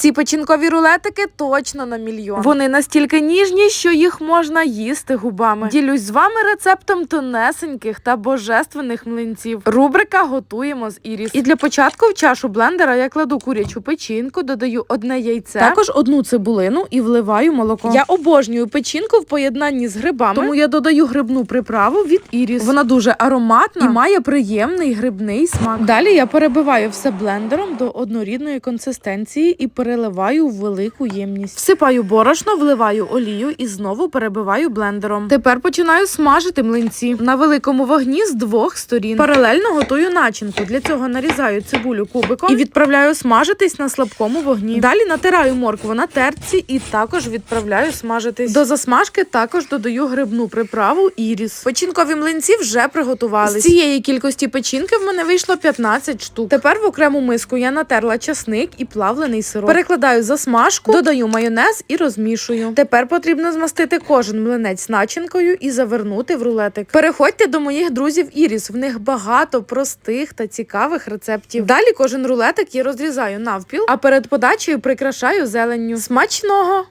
Ці печінкові рулетики точно на мільйон. Вони настільки ніжні, що їх можна їсти губами. Ділюсь з вами рецептом тонесеньких та божественних млинців. Рубрика готуємо з іріс. І для початку в чашу блендера я кладу курячу печінку, додаю одне яйце, також одну цибулину і вливаю молоко. Я обожнюю печінку в поєднанні з грибами, тому я додаю грибну приправу від іріс. Вона дуже ароматна і має приємний грибний смак. Далі я перебиваю все блендером до однорідної консистенції і переливаю велику ємність. Всипаю борошно, вливаю олію і знову перебиваю блендером. Тепер починаю смажити млинці на великому вогні з двох сторін. Паралельно готую начинку. Для цього нарізаю цибулю кубиком і відправляю смажитись на слабкому вогні. Далі натираю моркву на терці і також відправляю смажитись. До засмажки також додаю грибну приправу іріс. Печінкові млинці вже приготувались. З цієї кількості печінки в мене вийшло 15 штук. Тепер в окрему миску я натерла часник і плавлений сироп. Перекладаю засмажку, додаю майонез і розмішую. Тепер потрібно змастити кожен млинець начинкою і завернути в рулетик. Переходьте до моїх друзів Іріс. В них багато простих та цікавих рецептів. Далі кожен рулетик я розрізаю навпіл, а перед подачею прикрашаю зеленню. Смачного!